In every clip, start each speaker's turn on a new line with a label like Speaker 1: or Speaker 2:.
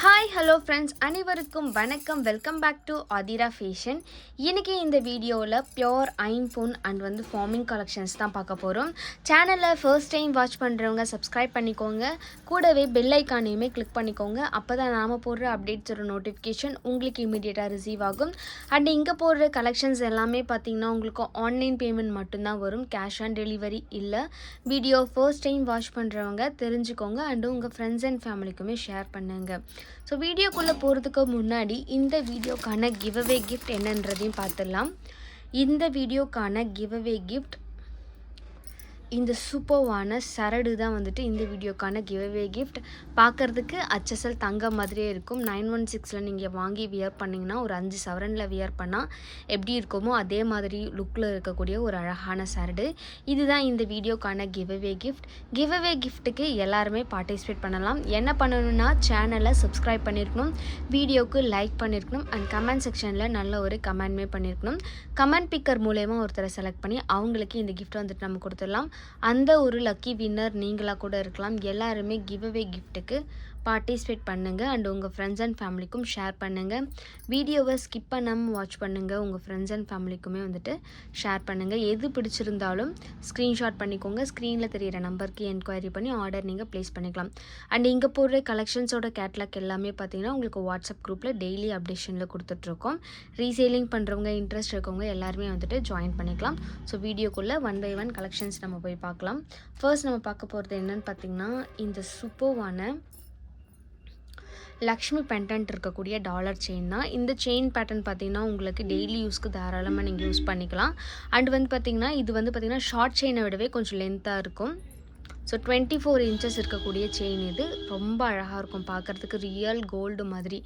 Speaker 1: Hi. Hi hello friends அனைவருக்கும் வணக்கம். Welcome back to Athira fashion இன்றைக்கி இந்த வீடியோவில் பியோர் ஃபோன் அண்ட் வந்து ஃபார்மிங் கலெக்ஷன்ஸ் தான் பார்க்க போகிறோம் சேனலில் ஃபர்ஸ்ட் டைம் வாட்ச் பண்ணுறவங்க சப்ஸ்கிரைப் பண்ணிக்கோங்க. கூடவே பெல் ஐக்கானையுமே கிளிக் பண்ணிக்கோங்க. அப்போ தான் நாம் போடுற அப்டேட்ஸோட நோட்டிஃபிகேஷன் உங்களுக்கு இமீடியட்டாக ரிசீவ் ஆகும். அண்ட் இங்கே போடுற கலெக்ஷன்ஸ் எல்லாமே பார்த்தீங்கன்னா உங்களுக்கு ஆன்லைன் பேமெண்ட் மட்டும்தான் வரும். கேஷ் ஆன் டெலிவரி இல்லை. வீடியோ ஃபர்ஸ்ட் டைம் வாட்ச் பண்ணுறவங்க தெரிஞ்சுக்கோங்க. அண்டு உங்கள் ஃப்ரெண்ட்ஸ் அண்ட் ஃபேமிலிக்குமே ஷேர் பண்ணுங்கள் ஸோ வீடியோக்குள்ளே போகிறதுக்கு முன்னாடி இந்த வீடியோக்கான கிவ்அவே கிஃப்ட் என்னன்றதையும் பார்த்துடலாம். இந்த வீடியோக்கான கிவ்அவே கிஃப்ட் இந்த சூப்பர்வான சரடு தான் வந்துட்டு இந்த வீடியோக்கான கிவ்அவே கிஃப்ட் பார்க்குறதுக்கு அச்சசல் தங்க மாதிரியே இருக்கும். நைன் ஒன் சிக்ஸில் நீங்கள் வாங்கி வியர் பண்ணிங்கன்னா ஒரு அஞ்சு சவரனில் வியர் பண்ணால் எப்படி இருக்குமோ அதே மாதிரி லுக்கில் இருக்கக்கூடிய ஒரு அழகான சரடு. இதுதான் இந்த வீடியோக்கான கிவ்அவே கிஃப்ட் கிவ்அவே கிஃப்ட்டுக்கு எல்லாருமே பார்ட்டிசிபேட் பண்ணலாம். என்ன பண்ணணும்னா சேனலை சப்ஸ்கிரைப் பண்ணியிருக்கணும் வீடியோவுக்கு லைக் பண்ணியிருக்கணும் அண்ட் கமெண்ட் செக்ஷனில் நல்ல ஒரு கமெண்ட்மே பண்ணியிருக்கணும் கமெண்ட் பிக்கர் மூலயமா ஒருத்தரை செலக்ட் பண்ணி அவங்களுக்கு இந்த கிஃப்ட் வந்துட்டு நம்ம கொடுத்துடலாம். அந்த ஒரு லக்கி வின்னர் நீங்களாக கூட இருக்கலாம். எல்லாருமே கிவ் அவே கிஃப்ட்டுக்கு பார்ட்டிசிபேட் பண்ணுங்கள் அண்ட் உங்கள் ஃப்ரெண்ட்ஸ் அண்ட் ஃபேமிலிக்கும் ஷேர் பண்ணுங்கள் வீடியோவை ஸ்கிப் பண்ணாமல் வாட்ச் பண்ணுங்கள் உங்கள் ஃப்ரெண்ட்ஸ் அண்ட் ஃபேமிலிக்குமே வந்துட்டு ஷேர் பண்ணுங்கள் எது பிடிச்சிருந்தாலும் ஸ்க்ரீன்ஷாட் பண்ணிக்கோங்க. ஸ்க்ரீனில் தெரியிற நம்பருக்கு என்கொயரி பண்ணி ஆர்டர் நீங்கள் ப்ளேஸ் பண்ணிக்கலாம். அண்ட் இங்கே போடுற கலெக்ஷன்ஸோட கேட்லாக் எல்லாமே பார்த்தீங்கன்னா உங்களுக்கு வாட்ஸ்அப் குரூப்பில் டெய்லி அப்டேஷனில் கொடுத்துட்ருக்கோம். ரீசேலிங் பண்ணுறவங்க இன்ட்ரெஸ்ட் இருக்கவங்க எல்லாருமே வந்துட்டு ஜாயின் பண்ணிக்கலாம். ஸோ வீடியோக்குள்ளே ஒன் பை ஒன் கலெக்ஷன்ஸ் நம்ம போய் பார்க்கலாம். ஃபர்ஸ்ட் நம்ம பார்க்க போகிறது என்னன்னு பார்த்தீங்கன்னா இந்த சூப்பர்வான லக்ஷ்மி பெண்டன்ட் இருக்கக்கூடிய டாலர் செயின் தான். இந்த செயின் பேட்டர்ன் பார்த்தீங்கன்னா உங்களுக்கு டெய்லி யூஸ்க்கு தாராளமாக நீங்கள் யூஸ் பண்ணிக்கலாம். அண்ட் வந்து பார்த்தீங்கன்னா இது வந்து பார்த்தீங்கன்னா ஷார்ட் செயினை விடவே கொஞ்சம் லென்த்தாக இருக்கும். ஸோ டுவெண்ட்டி ஃபோர் இன்ச்சஸ் இருக்கக்கூடிய செயின் இது. ரொம்ப அழகாக இருக்கும். பார்க்குறதுக்கு ரியல் கோல்டு மாதிரி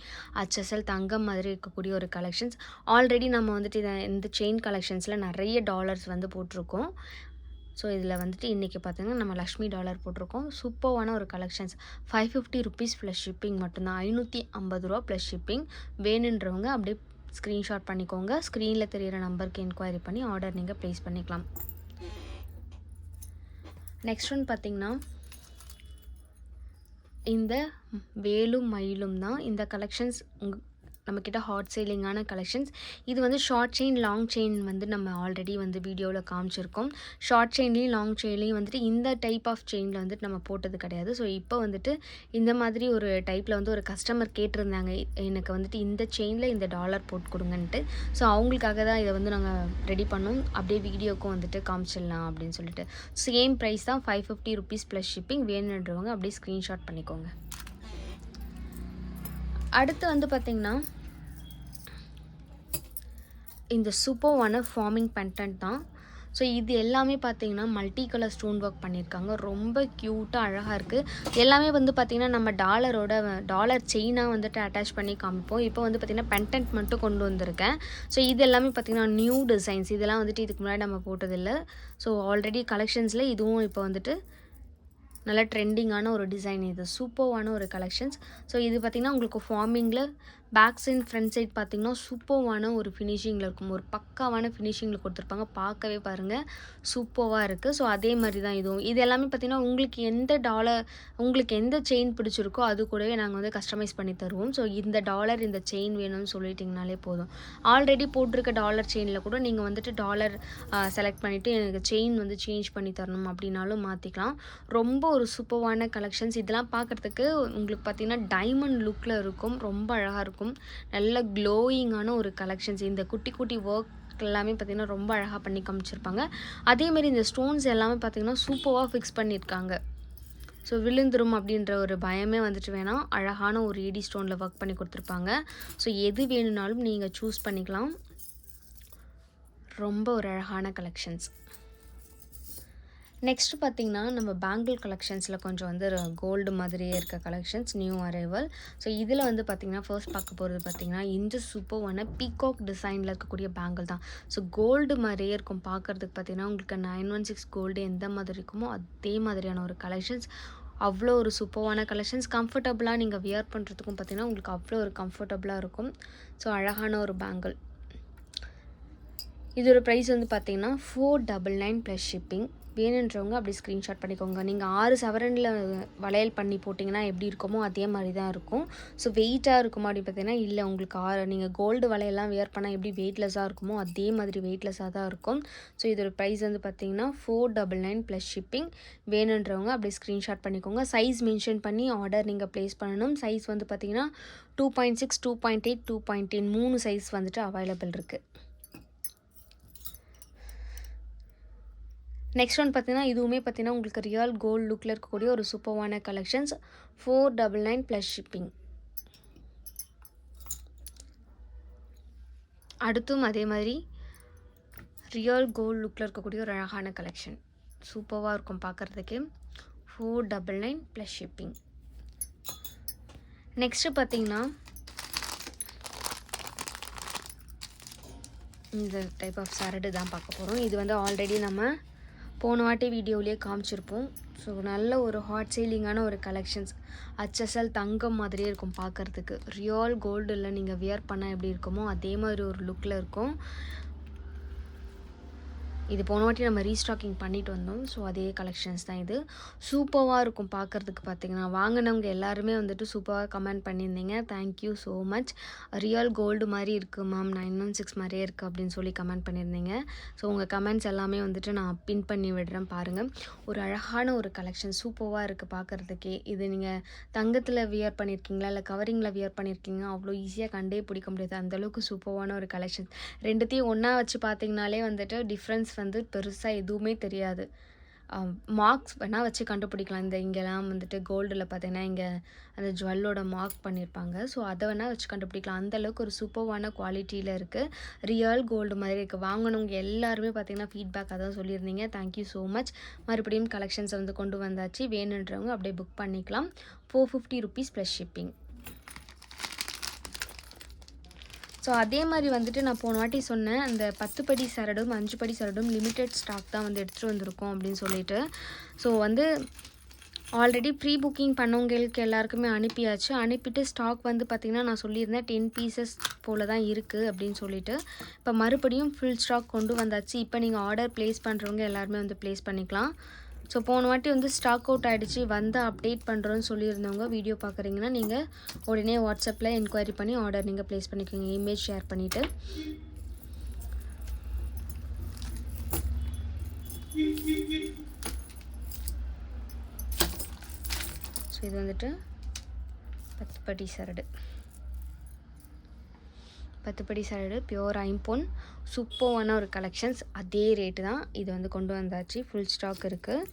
Speaker 1: அச்சசல் தங்கம் மாதிரி இருக்கக்கூடிய ஒரு கலெக்ஷன்ஸ் ஆல்ரெடி நம்ம வந்துட்டு இதை இந்த செயின் கலெக்ஷன்ஸில் நிறைய டாலர்ஸ் வந்து போட்டிருக்கோம். ஸோ இதில் வந்துட்டு இன்றைக்கி பார்த்தீங்கன்னா நம்ம லக்ஷ்மி டாலர் போட்டிருக்கோம். சூப்பர்வான ஒரு collections five fifty rupees plus shipping மட்டும்தான். ஐநூற்றி ஐம்பது ரூபா ப்ளஸ் ஷிப்பிங் வேணுன்றவங்க அப்படியே ஸ்க்ரீன்ஷாட் பண்ணிக்கோங்க. ஸ்க்ரீனில் தெரிகிற நம்பருக்கு என்கொயரி பண்ணி ஆர்டர் நீங்கள் ப்ளேஸ் பண்ணிக்கலாம். நெக்ஸ்ட் ஒன் பார்த்திங்கன்னா இந்த வேலும் மயிலும் தான். இந்த கலெக்ஷன்ஸ் உங் நம்மக்கிட்ட ஹாட் சேலிங்கான கலெக்ஷன்ஸ் இது வந்து ஷார்ட் செயின் லாங் செயின் வந்து நம்ம ஆல்ரெடி வந்து வீடியோவில் காமிச்சிருக்கோம். ஷார்ட் செயின்லேயும் லாங் செயின்லேயும் வந்துட்டு இந்த டைப் ஆஃப் செயினில் வந்துட்டு நம்ம போட்டது கிடையாது. ஸோ இப்போ வந்துட்டு இந்த மாதிரி ஒரு டைப்பில் வந்து ஒரு கஸ்டமர் கேட்டிருந்தாங்க. எனக்கு வந்துட்டு இந்த செயினில் இந்த டாலர் போட்டு கொடுங்கன்ட்டு. ஸோ அவங்களுக்காக தான் இதை வந்து நாங்கள் ரெடி பண்ணோம். அப்படியே வீடியோக்கும் வந்துட்டு காமிச்சிடலாம் அப்படின்னு சொல்லிட்டு. சேம் ப்ரைஸ் தான் five fifty rupees plus shipping வேணுன்றவங்க அப்படியே ஸ்க்ரீன்ஷாட் பண்ணிக்கோங்க. அடுத்து வந்து பார்த்திங்கன்னா இந்த சூப்பர்வான ஃபார்மிங் பென்டன்ட் தான். ஸோ இது எல்லாமே பார்த்தீங்கன்னா மல்டி கலர் ஸ்டோன் ஒர்க் பண்ணியிருக்காங்க ரொம்ப க்யூட்டாக அழகாக இருக்குது எல்லாமே வந்து பார்த்திங்கன்னா நம்ம டாலரோட டாலர் செயினாக வந்துட்டு அட்டாச் பண்ணி காமிப்போம். இப்போ வந்து பார்த்திங்கன்னா பென்டன்ட் மட்டும் கொண்டு வந்திருக்கேன். ஸோ இது எல்லாமே பார்த்திங்கன்னா நியூ டிசைன்ஸ் இதெல்லாம் வந்துட்டு இதுக்கு முன்னாடி நம்ம போட்டதில்லை. ஸோ ஆல்ரெடி கலெக்ஷன்ஸில் இதுவும் இப்போ வந்துட்டு நல்ல ட்ரெண்டிங்கான ஒரு டிசைன் இது. சூப்பர்வான ஒரு கலெக்ஷன்ஸ் ஸோ இது பார்த்திங்கன்னா உங்களுக்கு ஃபார்மிங்கில் பேக் சைட் ஃப்ரண்ட் சைட் பார்த்திங்கன்னா சூப்பர்வான ஒரு ஃபினிஷிங்கில் இருக்கும். ஒரு பக்காவான ஃபினிஷிங்கில் கொடுத்துருப்பாங்க. பார்க்கவே பாருங்கள் சூப்பர்வாக இருக்குது ஸோ அதே மாதிரி தான் இதுவும். இது எல்லாமே பார்த்திங்கன்னா உங்களுக்கு எந்த டாலர் உங்களுக்கு எந்த செயின் பிடிச்சிருக்கோ அது கூடவே நாங்கள் வந்து கஸ்டமைஸ் பண்ணி தருவோம். ஸோ இந்த டாலர் இந்த செயின் வேணும்னு சொல்லிட்டிங்கனாலே போதும். ஆல்ரெடி போட்டிருக்க டாலர் செயினில் கூட நீங்கள் வந்துட்டு டாலர் செலக்ட் பண்ணிவிட்டு எனக்கு செயின் வந்து சேஞ்ச் பண்ணி தரணும் அப்படின்னாலும் மாற்றிக்கலாம் ரொம்ப ஒரு சூப்பர்வான கலெக்ஷன்ஸ் இதெல்லாம் பார்க்குறதுக்கு உங்களுக்கு பார்த்திங்கன்னா டைமண்ட் லுக்கில் இருக்கும். ரொம்ப அழகாக இருக்கும். நல்ல க்ளோயிங்கான ஒரு கலெக்ஷன்ஸ் இந்த குட்டி குட்டி ஒர்க் எல்லாமே பார்த்திங்கன்னா ரொம்ப அழகாக பண்ணி காமிச்சிருப்பாங்க. அதேமாரி இந்த ஸ்டோன்ஸ் எல்லாமே பார்த்திங்கன்னா சூப்பராக ஃபிக்ஸ் பண்ணியிருக்காங்க ஸோ விழுந்துரும் அப்படின்ற ஒரு பயமே வந்துட்டு வேணாம். அழகான ஒரு ஏடி ஸ்டோனில் ஒர்க் பண்ணி கொடுத்துருப்பாங்க. ஸோ எது வேணும்னாலும் நீங்கள் சூஸ் பண்ணிக்கலாம். ரொம்ப ஒரு அழகான கலெக்ஷன்ஸ் நெக்ஸ்ட் பார்த்திங்கன்னா நம்ம பேங்கிள் கலெக்ஷன்ஸில் கொஞ்சம் வந்து கோல்டு மாதிரியே இருக்க கலெக்ஷன்ஸ் நியூ அரைவல் ஸோ இதில் வந்து பார்த்திங்கன்னா ஃபர்ஸ்ட் பார்க்க போகிறது பார்த்திங்கன்னா இந்த சூப்பர்வான பீகாக் டிசைனில் இருக்கக்கூடிய பேங்கிள் தான். ஸோ கோல்டு மாதிரியே இருக்கும். பார்க்குறதுக்கு பார்த்திங்கன்னா உங்களுக்கு நைன் ஒன் சிக்ஸ் கோல்டு எந்த மாதிரி இருக்குமோ அதே மாதிரியான ஒரு கலெக்ஷன்ஸ் அவ்வளோ ஒரு சூப்பர்வான கலெக்ஷன்ஸ் கம்ஃபர்டபுளாக நீங்கள் வியர் பண்ணுறதுக்கும் பார்த்திங்கன்னா உங்களுக்கு அவ்வளோ ஒரு கம்ஃபர்டபுளாக இருக்கும். ஸோ அழகான ஒரு பேங்கிள் இதோட ப்ரைஸ் வந்து பார்த்திங்கன்னா four double nine plus shipping வேணுன்றவங்க அப்படி ஸ்க்ரீன்ஷாட் பண்ணிக்கோங்க. நீங்கள் ஆறு சவரனில் வளையல் பண்ணி போட்டிங்கன்னா எப்படி இருக்குமோ அதே மாதிரி தான் இருக்கும். ஸோ வெயிட்டாக இருக்குமா அப்படி பார்த்தீங்கன்னா இல்லை உங்களுக்கு ஆறு நீங்கள் கோல்டு வளையெல்லாம் வியர் பண்ணால் எப்படி வெயிட்லெஸ்ஸாக இருக்குமோ அதே மாதிரி வெயிட்லெஸ்ஸாக தான் இருக்கும். ஸோ இதோட ப்ரைஸ் வந்து பார்த்தீங்கன்னா four double nine plus shipping வேணுன்றவங்க அப்படி ஸ்க்ரீன்ஷாட் பண்ணிக்கோங்க. சைஸ் மென்ஷன் பண்ணி ஆர்டர் நீங்கள் ப்ளேஸ் பண்ணணும். சைஸ் வந்து பார்த்தீங்கன்னா two point six two point eight two point ten மூணு சைஸ் வந்துட்டு அவைலபிள் இருக்குது நெக்ஸ்ட் ஒன் பார்த்தீங்கன்னா இதுவுமே பார்த்தீங்கன்னா உங்களுக்கு ரியல் கோல்டு லுக்கில் இருக்கக்கூடிய ஒரு சூப்பர்வான collections four double nine plus shipping அடுத்தும் அதே மாதிரி ரியல் கோல்டு லுக்கில் இருக்கக்கூடிய ஒரு அழகான கலெக்ஷன் சூப்பராக இருக்கும் பார்க்குறதுக்கு four double nine plus shipping next பார்த்தீங்கன்னா இந்த டைப் ஆஃப் சரடு தான் பார்க்க போகிறோம் இது வந்து ஆல்ரெடி நம்ம போன வாட்டி வீடியோவிலே காமிச்சிருப்போம். ஸோ நல்ல ஒரு ஹாட் சேலிங்கான ஒரு கலெக்ஷன்ஸ் ஹச்எஸ்எல் தங்கம் மாதிரியே இருக்கும் பார்க்குறதுக்கு. ரியல் கோல்டில் நீங்கள் வியர் பண்ணால் எப்படி இருக்குமோ அதே மாதிரி ஒரு லுக்கில் இருக்கும். இது போன வாட்டி நம்ம ரீஸ்டாக்கிங் பண்ணிட்டு வந்தோம். ஸோ அதே கலெக்ஷன்ஸ் தான் இது. சூப்பராக இருக்கும் பார்க்குறதுக்கு பார்த்தீங்கன்னா வாங்கினவங்க எல்லாருமே வந்துட்டு சூப்பராக கமெண்ட் பண்ணியிருந்தீங்க. Thank you so much real gold மாதிரி இருக்குது மேம் நைன் ஒன் சிக்ஸ் மாதிரியே இருக்குது அப்படின்னு சொல்லி கமெண்ட் பண்ணியிருந்தீங்க. ஸோ உங்கள் கமெண்ட்ஸ் எல்லாமே வந்துட்டு நான் பின் பண்ணி விடுறேன் பாருங்கள் ஒரு அழகான ஒரு கலெக்ஷன் சூப்பராக இருக்குது பார்க்குறதுக்கே இது நீங்கள் தங்கத்தில் வியர் பண்ணியிருக்கீங்களா இல்லை கவரிங்கில் வியர் பண்ணியிருக்கீங்க அவ்வளோ ஈஸியாக கண்டே பிடிக்க முடியாது. அந்தளவுக்கு சூப்பரான ஒரு கலெக்ஷன் ரெண்டுத்தையும் ஒன்றா வச்சு பார்த்தீங்கனாலே வந்துட்டு டிஃப்ரென்ஸ் வந்து பெருசாக எதுவுமே தெரியாது. மார்க்ஸ் வேணால் வச்சு கண்டுபிடிக்கலாம். இந்த இங்கெல்லாம் வந்துட்டு கோல்டில் பார்த்தீங்கன்னா இங்கே அந்த ஜுவல்லோட மார்க் பண்ணியிருப்பாங்க ஸோ அதை வேணால் வச்சு கண்டுபிடிக்கலாம். அந்தளவுக்கு ஒரு சூப்பர்வான குவாலிட்டியில் இருக்குது ரியல் கோல்டு மாதிரி இருக்குது வாங்கினவங்க எல்லாருமே பார்த்தீங்கன்னா ஃபீட்பேக் அதான் சொல்லியிருந்தீங்க. தேங்க்யூ ஸோ மச் மறுபடியும் கலெக்ஷன்ஸை வந்து கொண்டு வந்தாச்சு. வேணுன்றவங்க அப்படியே புக் பண்ணிக்கலாம். Four fifty rupees plus shipping so அதே மாதிரி வந்துட்டு நான் போன வாட்டி சொன்னேன் அந்த பத்து படி சரடும் அஞ்சு படி சரடும் லிமிட்டெட் ஸ்டாக் தான் வந்து எடுத்துகிட்டு வந்திருக்கோம் அப்படின்னு சொல்லிட்டு. ஸோ வந்து ஆல்ரெடி ப்ரீ புக்கிங் பண்ணவங்களுக்கு எல்லாருக்குமே அனுப்பியாச்சு. அனுப்பிட்டு ஸ்டாக் வந்து பார்த்திங்கன்னா நான் சொல்லியிருந்தேன் டென் பீசஸ் போல் தான் இருக்குது அப்படின்னு சொல்லிட்டு. இப்போ மறுபடியும் ஃபுல் ஸ்டாக் கொண்டு வந்தாச்சு. இப்போ நீங்கள் ஆர்டர் ப்ளேஸ் பண்ணுறவங்க எல்லாருமே வந்து ப்ளேஸ் பண்ணிக்கலாம். ஸோ போன வாட்டி வந்து ஸ்டாக் அவுட் ஆகிடுச்சு வந்து அப்டேட் பண்ணுறோன்னு சொல்லியிருந்தவங்க வீடியோ பார்க்குறீங்கன்னா நீங்கள் உடனே வாட்ஸ்அப்பில் என்கொயரி பண்ணி ஆர்டர் நீங்கள் ப்ளேஸ் பண்ணிக்கோங்க. இமேஜ் ஷேர் பண்ணிவிட்டு ஸோ இது வந்துட்டு பத்து படி சரடு. பத்துப்படி சரடு பியோர் ஐம்பொன். சூப்பர்வான ஒரு கலெக்ஷன்ஸ் அதே ரேட்டு தான் இது வந்து கொண்டு வந்தாச்சு. ஃபுல் ஸ்டாக் இருக்குது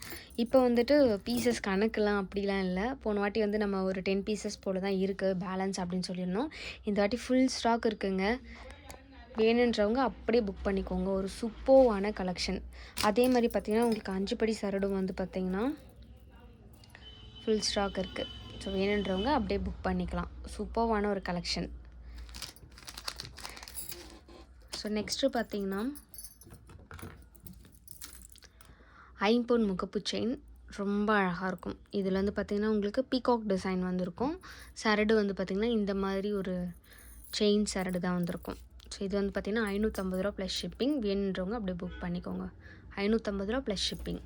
Speaker 1: இப்போ வந்துட்டு பீசஸ் கணக்கெலாம் அப்படிலாம் இல்லை. போன வாட்டி வந்து நம்ம ஒரு டென் பீசஸ் போல் தான் இருக்குது பேலன்ஸ் அப்படின்னு சொல்லியிருந்தோம். இந்த வாட்டி ஃபுல் ஸ்டாக் இருக்குங்க. வேணுன்றவங்க அப்படியே புக் பண்ணிக்கோங்க. ஒரு சூப்பர்வான கலெக்ஷன் அதே மாதிரி பார்த்திங்கன்னா உங்களுக்கு அஞ்சு படி சரடும் வந்து பார்த்திங்கன்னா ஃபுல் ஸ்டாக் இருக்குது ஸோ வேணுன்றவங்க அப்படியே புக் பண்ணிக்கலாம். சூப்பர்வான ஒரு கலெக்ஷன் ஸோ நெக்ஸ்ட்டு பார்த்தீங்கன்னா ஐம்பொன் முகப்பு செயின் ரொம்ப அழகாக இருக்கும். இதில் வந்து பார்த்திங்கன்னா உங்களுக்கு பீகாக் டிசைன் வந்திருக்கும். சரடு வந்து பார்த்திங்கன்னா இந்த மாதிரி ஒரு செயின் சரடு தான் வந்திருக்கும். ஸோ இது வந்து பார்த்திங்கன்னா ஐநூற்றம்பது ரூபா ப்ளஸ் ஷிப்பிங் வேணுன்றவங்க அப்படியே புக் பண்ணிக்கோங்க. ஐநூற்றம்பது ரூபா ப்ளஸ் ஷிப்பிங்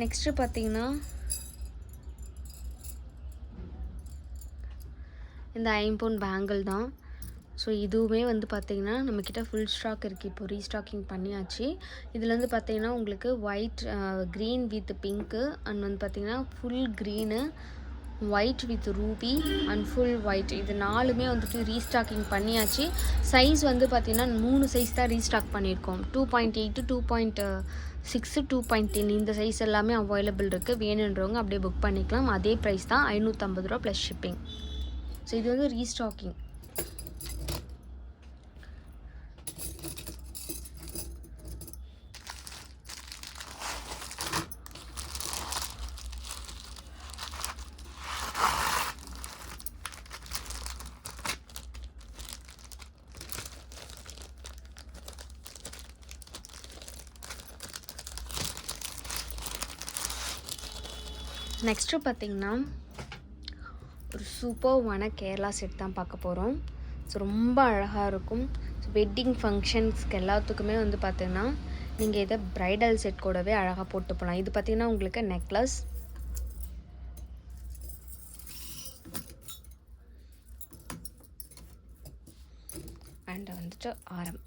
Speaker 1: நெக்ஸ்ட்டு பார்த்தீங்கன்னா இந்த ஐம்பவுண்ட் பேங்கிள் தான். ஸோ இதுவுமே வந்து பார்த்திங்கன்னா நம்மக்கிட்ட ஃபுல் ஸ்டாக் இருக்குது இப்போ ரீஸ்டாக்கிங் பண்ணியாச்சு. இதில் uh, வந்து பார்த்திங்கன்னா உங்களுக்கு white green with pink and வந்து பார்த்திங்கன்னா full green white with ruby and full white இது நாலுமே வந்துட்டு ரீஸ்டாக்கிங் பண்ணியாச்சு. சைஸ் வந்து பார்த்திங்கன்னா மூணு சைஸ் தான் ரீஸ்டாக் பண்ணியிருக்கோம். Two point eight two point six two point ten இந்த சைஸ் எல்லாமே அவைலபிள் இருக்குது வேணுன்றவங்க அப்படியே புக் பண்ணிக்கலாம். அதே ப்ரைஸ் தான் ஐநூற்றம்பது ரூபா ப்ளஸ் ஷிப்பிங் ஸோ இது வந்து ரீஸ்டாக்கிங் நெக்ஸ்ட்டு பார்த்தீங்கன்னா ஒரு சூப்பர்வான கேரளா செட் தான் பார்க்க போகிறோம் ஸோ ரொம்ப அழகாக இருக்கும். ஸோ வெட்டிங் ஃபங்க்ஷன்ஸ்க்கு எல்லாத்துக்குமே வந்து பார்த்திங்கன்னா நீங்கள் இதை ப்ரைடல் செட் கூடவே அழகாக போட்டு போகலாம் இது பார்த்திங்கன்னா உங்களுக்கு நெக்லஸ் அண்ட் வந்துட்டு ஆரம்.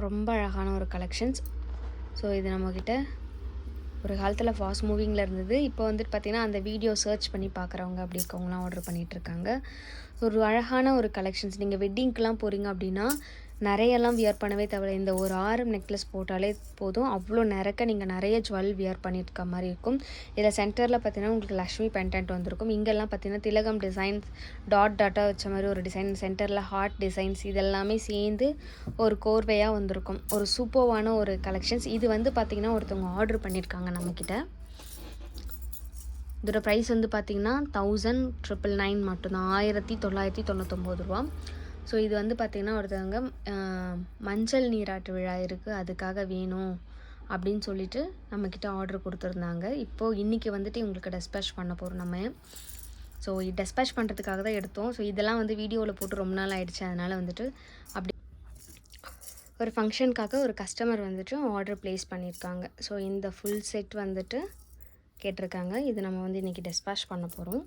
Speaker 1: ரொம்ப அழகான ஒரு கலெக்ஷன்ஸ் ஸோ இது நம்மக்கிட்ட ஒரு காலத்தில் ஃபாஸ்ட் மூவிங்கில் இருந்தது. இப்போ வந்துட்டு பார்த்திங்கன்னா அந்த வீடியோ சர்ச் பண்ணி பார்க்குறவங்க அப்படி இருக்கவங்களாம் ஆர்டர் பண்ணிகிட்ருக்காங்க ஒரு அழகான ஒரு கலெக்ஷன்ஸ் நீங்கள் வெட்டிங்க்கெலாம் போகிறீங்க அப்படின்னா நிறையெல்லாம் வியர் பண்ணவே தேவை இந்த ஒரு ஆரம் நெக்லஸ் போட்டாலே போதும். அவ்வளோ நிறக்க நீங்கள் நிறைய ஜுவல் வியர் பண்ணியிருக்க மாதிரி இருக்கும். இதில் சென்டரில் பார்த்தீங்கன்னா உங்களுக்கு லக்ஷ்மி பென்டென்ட் வந்திருக்கும். இங்கெல்லாம் பார்த்தீங்கன்னா திலகம் டிசைன்ஸ் டாட் டாட்டாக வச்ச மாதிரி ஒரு டிசைன் சென்டரில் ஹார்ட் டிசைன்ஸ் இதெல்லாமே சேர்ந்து ஒரு கோர்வையாக வந்திருக்கும். ஒரு சூப்பர்வான ஒரு கலெக்ஷன்ஸ் இது வந்து பார்த்திங்கன்னா ஒருத்தவங்க ஆர்டர் பண்ணியிருக்காங்க நம்மக்கிட்ட இதோட ப்ரைஸ் வந்து பார்த்திங்கன்னா தௌசண்ட் ட்ரிபிள் நைன் மட்டும்தான். ஆயிரத்தி தொள்ளாயிரத்தி தொண்ணூத்தொம்பது ரூபா. ஸோ இது வந்து பார்த்திங்கன்னா ஒருத்தவங்க மஞ்சள் நீராட்டு விழா இருக்குது அதுக்காக வேணும் அப்படின்னு சொல்லிட்டு நம்மக்கிட்ட ஆர்டர் கொடுத்துருந்தாங்க. இப்போது இன்றைக்கி வந்துட்டு உங்களுக்கு டெஸ்பேச் பண்ண போகிறோம் நம்ம. ஸோ டெஸ்பேச் பண்ணுறதுக்காக தான் எடுத்தோம். ஸோ இதெல்லாம் வந்து வீடியோவில் போட்டு ரொம்ப நாள் ஆகிடுச்சு அதனால் வந்துட்டு அப்படி ஒரு ஃபங்க்ஷனுக்காக ஒரு கஸ்டமர் வந்துட்டு ஆர்டர் ப்ளேஸ் பண்ணியிருக்காங்க. ஸோ இந்த ஃபுல் செட் வந்துட்டு கேட்டிருக்காங்க. இது நம்ம வந்து இன்றைக்கி டெஸ்பேச் பண்ண போகிறோம்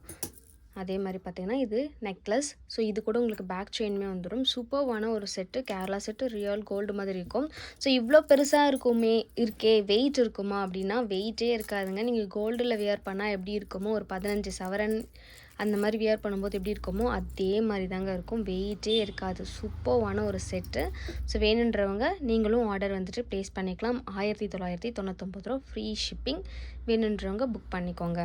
Speaker 1: அதே மாதிரி பார்த்திங்கன்னா இது நெக்லஸ் ஸோ இது கூட உங்களுக்கு பேக் செயினுமே வந்துடும் சூப்பர்வான ஒரு set Kerala set real gold மாதிரி இருக்கும். ஸோ இவ்வளோ பெருசாக இருக்குமே இருக்கே வெயிட் இருக்குமா அப்படின்னா வெயிட்டே இருக்காதுங்க. நீங்கள் கோல்டில் வியர் பண்ணால் எப்படி இருக்குமோ ஒரு பதினஞ்சு சவரன் அந்த மாதிரி வியர் பண்ணும்போது எப்படி இருக்குமோ அதே மாதிரி தாங்க இருக்கும். வெயிட்டே இருக்காது. சூப்பர்வான ஒரு செட்டு ஸோ வேணுன்றவங்க நீங்களும் ஆர்டர் வந்துட்டு ப்ளேஸ் பண்ணிக்கலாம். ஆயிரத்தி தொள்ளாயிரத்தி தொண்ணூத்தொம்பது ரூபா ஃப்ரீ ஷிப்பிங் வேணுன்றவங்க புக் பண்ணிக்கோங்க.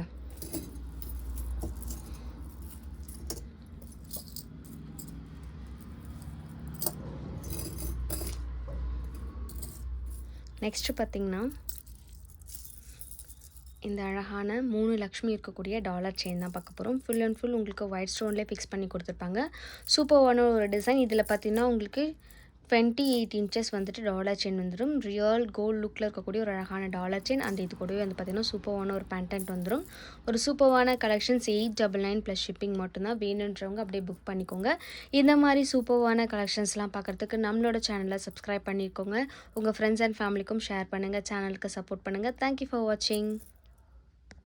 Speaker 1: நெக்ஸ்ட்டு பார்த்திங்கன்னா இந்த அழகான மூணு லக்ஷ்மி இருக்கக்கூடிய டாலர் செயின் தான் பார்க்க போகிறோம் ஃபுல் அண்ட் ஃபுல் உங்களுக்கு ஒயிட் ஸ்டோன்லேயே ஃபிக்ஸ் பண்ணி கொடுத்துருப்பாங்க. சூப்பர்வான ஒரு டிசைன் இதில் பார்த்திங்கன்னா உங்களுக்கு டுவெண்ட்டி எயிட் இன்ச்சஸ் வந்துட்டு டாலர் செயின் வந்துடும் ரியல் கோல்டு லுக்கில் இருக்கக்கூடிய ஒரு அழகான டாலர் செயின் அந்த இது கூடவே வந்து பார்த்திங்கன்னா சூப்பர்வான ஒரு பேண்டன்ட் வந்துடும் ஒரு சூப்பர்வான collections eight double nine plus shipping மட்டும்தான் வேணுன்றவங்க அப்படியே புக் பண்ணிக்கோங்க. இந்த மாதிரி சூப்பர்வான கலெக்ஷன்ஸ்லாம் பார்க்குறதுக்கு நம்மளோட சேனலை சப்ஸ்கிரைப் பண்ணிக்கோங்க. உங்கள் ஃப்ரெண்ட்ஸ் அண்ட் ஃபேமிலிக்கும் ஷேர் பண்ணுங்கள் சேனலுக்கு சப்போர்ட் பண்ணுங்கள் தேங்க்யூ ஃபார் வாட்சிங்